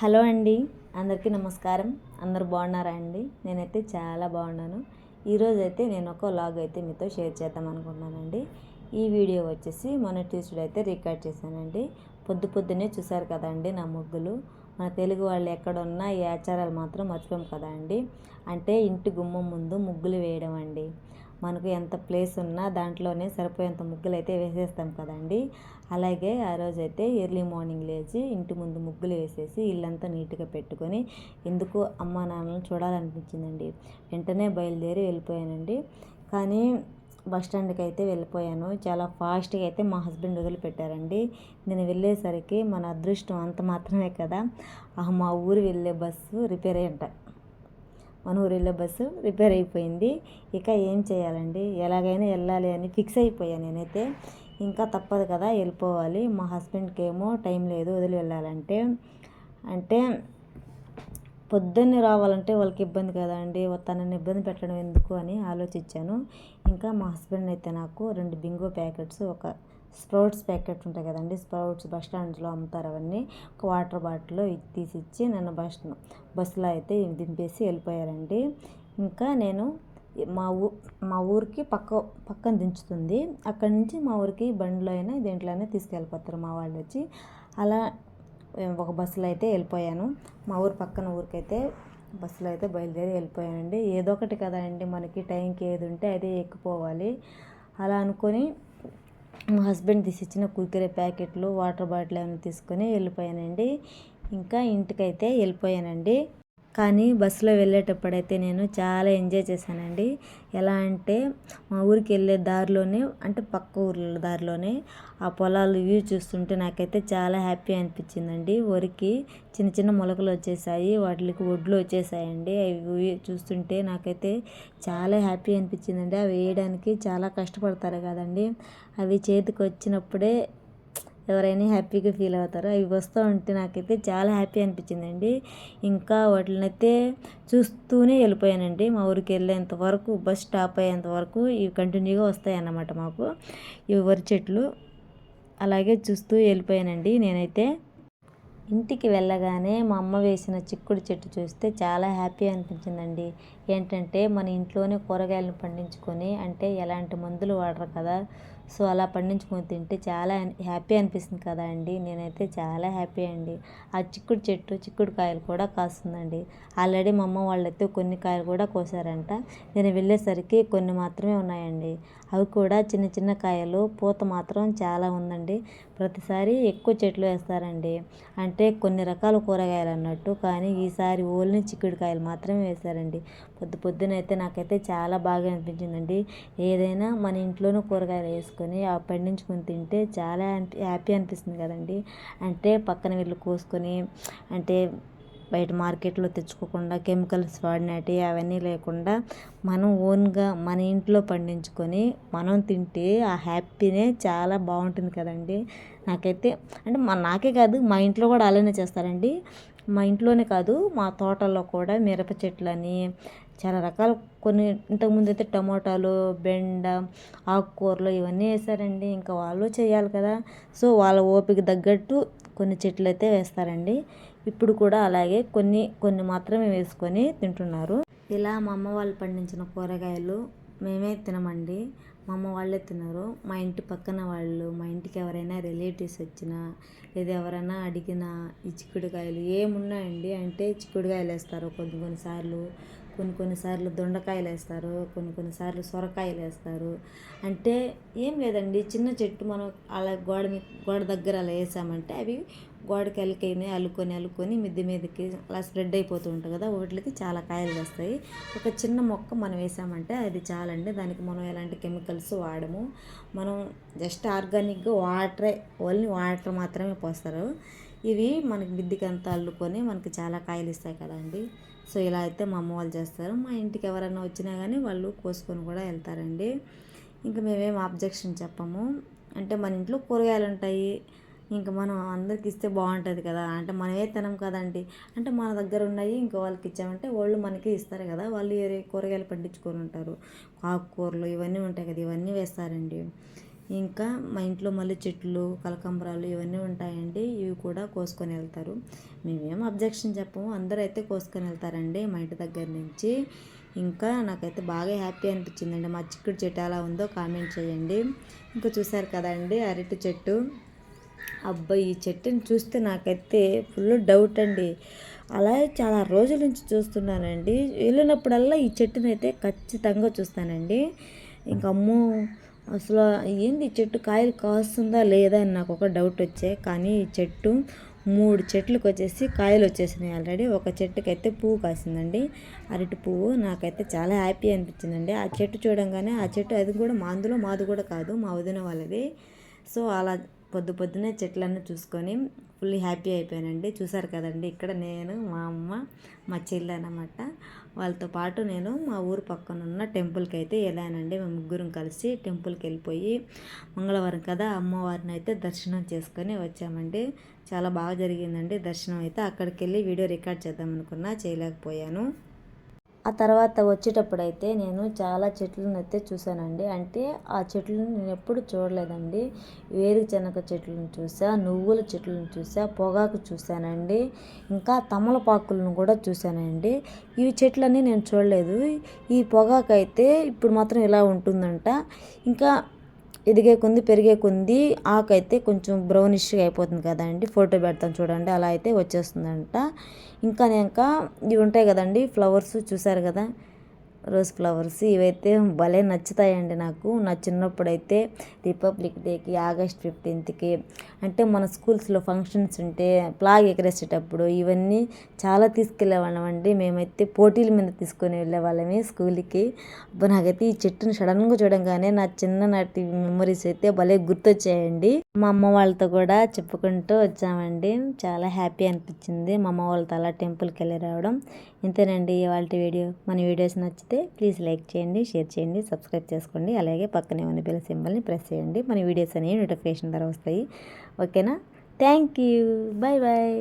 Hello అండి అందరికీ నమస్కారం. అందరు బాగున్నారా అండి? నేనైతే చాలా బాగున్నాను. ఈరోజు అయితే నేను ఒక లాగ్ అయితే మీతో షేర్ చేద్దాం అనుకుంటున్నానండి. ఈ వీడియో వచ్చేసి మన ట్యూస్డే అయితే రికార్డ్ చేశానండి. పొద్దు పొద్దునే చూసారు కదండి నా ముగ్గులు. మన తెలుగు వాళ్ళు ఎక్కడున్నా ఈ ఆచారాలు మాత్రం మర్చిపోం కదా అండి. అంటే ఇంటి గుమ్మం ముందు ముగ్గులు వేయడం అండి. మనకు ఎంత ప్లేస్ ఉన్నా దాంట్లోనే సరిపోయేంత ముగ్గులు అయితే వేసేస్తాం కదండి అలాగే ఆ రోజు అయితే ఎర్లీ మార్నింగ్ లేచి ఇంటి ముందు ముగ్గులు వేసేసి ఇల్లంతా నీట్గా పెట్టుకొని ఎందుకు అమ్మ నాన్నలను చూడాలనిపించిందండి. వెంటనే బయలుదేరి వెళ్ళిపోయానండి. కానీ బస్ స్టాండ్కి అయితే వెళ్ళిపోయాను. చాలా ఫాస్ట్గా అయితే మా హస్బెండ్ వదిలిపెట్టారండి. నేను వెళ్ళేసరికి మన అదృష్టం అంత మాత్రమే కదా. మా ఊరు వెళ్ళే బస్సు రిపేర్ అయ్యంట మన ఊరిలో బస్సు రిపేర్ అయిపోయింది. ఇక ఏం చేయాలండి? ఎలాగైనా వెళ్ళాలి అని ఫిక్స్ అయిపోయాను నేనైతే. ఇంకా తప్పదు కదా వెళ్ళిపోవాలి. మా హస్బెండ్కి ఏమో టైం లేదు వదిలి వెళ్ళాలంటే. అంటే పొద్దున్నే రావాలంటే వాళ్ళకి ఇబ్బంది కదా అండి తనని ఇబ్బంది పెట్టడం ఎందుకు అని ఆలోచించాను. ఇంకా మా హస్బెండ్ అయితే నాకు రెండు బింగో ప్యాకెట్స్ ఒక స్ప్రౌట్స్ ప్యాకెట్ ఉంటాయి కదండి స్ప్రౌట్స్ బస్ స్టాండ్స్లో అమ్ముతారు అవన్నీ. ఒక వాటర్ బాటిల్లో తీసిచ్చి నన్ను బస్ బస్సులో అయితే దింపేసి వెళ్ళిపోయారండి. ఇంకా నేను మా ఊ మా ఊరికి పక్క పక్కన దించుతుంది. అక్కడి నుంచి మా ఊరికి బండిలో అయినా దేంట్లో అయినా తీసుకెళ్ళిపోతారు మా వాళ్ళు వచ్చి. అలా ఒక బస్సులో అయితే వెళ్ళిపోయాను. మా ఊరు పక్కన ఊరికైతే బస్సులో అయితే బయలుదేరి వెళ్ళిపోయానండి. ఏదో ఒకటి కదా అండి మనకి టైంకి ఏది ఉంటే అదే ఎక్కిపోవాలి. అలా అనుకొని మా హస్బెండ్ తీసిచ్చిన కుర్కరే ప్యాకెట్లు వాటర్ బాటిల్ ఏమైనా తీసుకొని వెళ్ళిపోయానండి. ఇంకా ఇంటికైతే వెళ్ళిపోయానండి. కానీ బస్సులో వెళ్ళేటప్పుడైతే నేను చాలా ఎంజాయ్ చేశానండి. ఎలా అంటే మా ఊరికి వెళ్ళే దారిలోనే అంటే పక్క ఊర్ల దారిలోనే ఆ పొలాలు వ్యూ చూస్తుంటే నాకైతే చాలా హ్యాపీ అనిపించిందండి. వరికి చిన్న చిన్న మొలకలు వచ్చేసాయి వాటికి ఒడ్లు వచ్చేసాయండి. అవి చూస్తుంటే నాకైతే చాలా హ్యాపీ అనిపించిందండి. అవి వేయడానికి చాలా కష్టపడతారు కదండి. అవి చేతికి వచ్చినప్పుడే ఎవరైనా హ్యాపీగా ఫీల్ అవుతారు అవి వస్తూ ఉంటే నాకైతే చాలా హ్యాపీ అనిపించిందండి. ఇంకా వాటినైతే చూస్తూనే వెళ్ళిపోయానండి. మా ఊరికి వెళ్ళేంత వరకు బస్ స్టాప్ అయ్యేంత వరకు ఇవి కంటిన్యూగా వస్తాయి అన్నమాట మాకు ఇవి వరి చెట్లు. అలాగే చూస్తూ వెళ్ళిపోయానండి నేనైతే. ఇంటికి వెళ్ళగానే మా అమ్మ వేసిన చిక్కుడు చెట్టు చూస్తే చాలా హ్యాపీ అనిపించిందండి. ఏంటంటే మన ఇంట్లోనే కూరగాయలను పండించుకొని అంటే ఎలాంటి మందులు వాడరు కదా సో అలా పండించుకొని తింటే చాలా హ్యాపీ అనిపిస్తుంది కదా అండి. నేనైతే చాలా హ్యాపీ అండి. ఆ చిక్కుడు చెట్టు చిక్కుడు కాయలు కూడా కాస్తుందండి. ఆల్రెడీ మా అమ్మ వాళ్ళైతే కొన్ని కాయలు కూడా కోసారంట. నేను వెళ్ళేసరికి కొన్ని మాత్రమే ఉన్నాయండి. అవి కూడా చిన్న చిన్న కాయలు పూత మాత్రం చాలా ఉందండి. ప్రతిసారి ఎక్కువ చెట్లు వేస్తారండి. అంటే కొన్ని రకాల కూరగాయలు అన్నట్టు కానీ ఈసారి ఓన్లీ చిక్కుడుకాయలు మాత్రమే వేశారండి. పొద్దు పొద్దునైతే నాకైతే చాలా బాగా అనిపించిందండి. ఏదైనా మన ఇంట్లోనూ కూరగాయలు వేసుకొని పండించుకొని తింటే చాలా హ్యాపీ అనిపిస్తుంది కదండి. అంటే పక్కన వీళ్ళు కోసుకొని అంటే బయట మార్కెట్లో తెచ్చుకోకుండా కెమికల్స్ వాడినవి అవన్నీ లేకుండా మనం ఓన్గా మన ఇంట్లో పండించుకొని మనం తింటే ఆ హ్యాపీనే చాలా బాగుంటుంది కదండి. నాకైతే అంటే మా నాకే కాదు మా ఇంట్లో కూడా అలానే చేస్తారండి. మా ఇంట్లోనే కాదు మా తోటల్లో కూడా మిరప చెట్లని చాలా రకాల. కొన్ని ఇంతకుముందు అయితే టమోటాలు బెండ ఆకుకూరలు ఇవన్నీ వేసారండి ఇంకా వాళ్ళు చేయాలి కదా. సో వాళ్ళ ఓపిక తగ్గట్టు కొన్ని చెట్లు అయితే వేస్తారండి. ఇప్పుడు కూడా అలాగే కొన్ని కొన్ని మాత్రమే వేసుకొని తింటున్నారు. ఇలా మా అమ్మ వాళ్ళు పండించిన కూరగాయలు మేమే తినమండి. మా అమ్మ వాళ్ళే తినరు. మా ఇంటి పక్కన వాళ్ళు మా ఇంటికి ఎవరైనా రిలేటివ్స్ వచ్చినా లేదా ఎవరైనా అడిగినా ఈ చిక్కుడుకాయలు ఏమున్నాయండి అంటే చిక్కుడుకాయలు వేస్తారు కొన్ని కొన్నిసార్లు కొన్ని కొన్నిసార్లు దొండకాయలు వేస్తారు కొన్ని కొన్నిసార్లు సొరకాయలు వేస్తారు అంటే ఏం లేదండి చిన్న చెట్టు మనం అలా గోడ గోడ దగ్గర అలా వేసామంటే అవి గోడకి అల్లుకొని అల్లుకొని అల్లుకొని మిద్దె మీదకి అలా స్ప్రెడ్ అయిపోతూ ఉంటుంది కదా వాటికి చాలా కాయలు వస్తాయి ఒక చిన్న మొక్క మనం వేసామంటే అది చాలండి. దానికి మనం ఎలాంటి కెమికల్స్ వాడము. మనం జస్ట్ ఆర్గానిక్గా వాటరే ఓన్లీ వాటర్ మాత్రమే పోస్తారు. ఇవి మనకి బిద్దికి అంత అల్లుకొని మనకి చాలా కాయలు ఇస్తాయి కదండి. సో ఇలా అయితే మా అమ్మ వాళ్ళు చేస్తారు. మా ఇంటికి ఎవరైనా వచ్చినా కానీ వాళ్ళు కోసుకొని కూడా వెళ్తారండి. ఇంకా మేమేం అబ్జెక్షన్ చెప్పము. అంటే మన ఇంట్లో కూరగాయలు ఉంటాయి. ఇంకా మనం అందరికి ఇస్తే బాగుంటుంది కదా. అంటే మనమే తినం కదండి. అంటే మన దగ్గర ఉన్నాయి ఇంకా వాళ్ళకి ఇచ్చామంటే వాళ్ళు మనకి ఇస్తారు కదా. వాళ్ళు కూరగాయలు పండించుకొని ఉంటారు. ఆకుకూరలు ఇవన్నీ ఉంటాయి కదా. ఇవన్నీ వేస్తారండి. ఇంకా మా ఇంట్లో మళ్ళీ చెట్లు కలకంబరాలు ఇవన్నీ ఉంటాయండి. ఇవి కూడా కోసుకొని వెళ్తారు. మేమేం అబ్జెక్షన్ చెప్పము. అందరూ అయితే కోసుకొని వెళ్తారండి మా ఇంటి దగ్గర నుంచి. ఇంకా నాకైతే బాగా హ్యాపీ అనిపించిందండి. మా చిక్కుడు చెట్టు ఎలా ఉందో కామెంట్ చేయండి. ఇంకా చూసారు కదండి అరటి చెట్టు. అబ్బాయి ఈ చెట్టుని చూస్తే నాకైతే ఫుల్ డౌట్ అండి. అలా చాలా రోజుల నుంచి చూస్తున్నానండి. వెళ్ళినప్పుడల్లా ఈ చెట్టునైతే ఖచ్చితంగా చూస్తానండి. ఇంకా అమ్మో అసలు ఏంది చెట్టు కాయలు కాస్తుందా లేదా అని నాకు ఒక డౌట్ వచ్చాయి కానీ ఈ చెట్టు మూడు చెట్లకు వచ్చేసి కాయలు వచ్చేసినాయి ఆల్రెడీ ఒక చెట్టుకి అయితే పువ్వు కాసిందండి. అరటి పువ్వు నాకైతే చాలా హ్యాపీ అనిపించిందండి. ఆ చెట్టు చూడంగానే ఆ చెట్టు అది కూడా మా అందులో మాది కూడా కాదు మా వదిన వాళ్ళది. సో అలా పొద్దు పొద్దునే చెట్లన్నీ చూసుకొని ఫుల్ హ్యాపీ అయిపోయానండి. చూసారు కదండి ఇక్కడ నేను మా అమ్మ మా చెల్లి అనమాట వాళ్ళతో పాటు నేను మా ఊరు పక్కన ఉన్న టెంపుల్కి అయితే వెళ్ళానండి. మేము ముగ్గురం కలిసి టెంపుల్కి వెళ్ళిపోయి మంగళవారం కదా అమ్మవారిని అయితే దర్శనం చేసుకొని వచ్చామండి. చాలా బాగా జరిగిందండి దర్శనం అయితే. అక్కడికి వెళ్ళి వీడియో రికార్డ్ చేద్దాం అనుకున్నా చేయలేకపోయాను. ఆ తర్వాత వచ్చేటప్పుడైతే నేను చాలా చెట్లను అయితే చూశానండి. అంటే ఆ చెట్లను నేను ఎప్పుడు చూడలేదండి. వేరుశనగ చెట్లను చూసా నువ్వుల చెట్లను చూసా పొగాకు చూశానండి. ఇంకా తమలపాకులను కూడా చూశానండి. ఇవి చెట్లన్నీ నేను చూడలేదు. ఈ పొగాకు అయితే ఇప్పుడు మాత్రం ఇలా ఉంటుందంట. ఇంకా ఎదిగే కొంది పెరిగే కొంది ఆకు అయితే కొంచెం బ్రౌనిష్గా అయిపోతుంది కదండి. ఫోటో పెడతాను చూడండి అలా అయితే వచ్చేస్తుందంట. ఇంకా ఇంకా ఇవి ఉంటాయి కదండి ఫ్లవర్స్ చూసారు కదా? రోజ్ ఫ్లవర్స్ ఇవైతే భలే నచ్చుతాయండి నాకు. నా చిన్నప్పుడు అయితే రిపబ్లిక్ డేకి ఆగస్ట్ ఫిఫ్టీన్త్కి అంటే మన స్కూల్స్లో ఫంక్షన్స్ ఉంటే ఫ్లాగ్ ఎగరేసేటప్పుడు ఇవన్నీ చాలా తీసుకెళ్ళేవాళ్ళమండి మేమైతే పోటీల మీద తీసుకొని వెళ్ళేవాళ్ళమే స్కూల్కి. అప్పుడు నాకైతే ఈ చెట్టును సడన్గా చూడంగానే నా చిన్ననాటి మెమరీస్ అయితే భలే గుర్తొచ్చాయండి. మా అమ్మ వాళ్ళతో కూడా చెప్పుకుంటూ వచ్చామండి. చాలా హ్యాపీ అనిపించింది. మా అమ్మ వాళ్ళతో అలా టెంపుల్కి వెళ్ళి రావడం. ఇంతేనండి ఇవాళ వీడియో. మన వీడియోస్ నచ్చితే నచ్చితే ప్లీజ్ లైక్ చేయండి షేర్ చేయండి సబ్స్క్రైబ్ చేసుకోండి. అలాగే పక్కనే ఉన్న బెల్ సింబల్ని ప్రెస్ చేయండి. మన వీడియోస్ అనేవి నోటిఫికేషన్ ద్వారా వస్తాయి. ఓకేనా? Thank you. Bye bye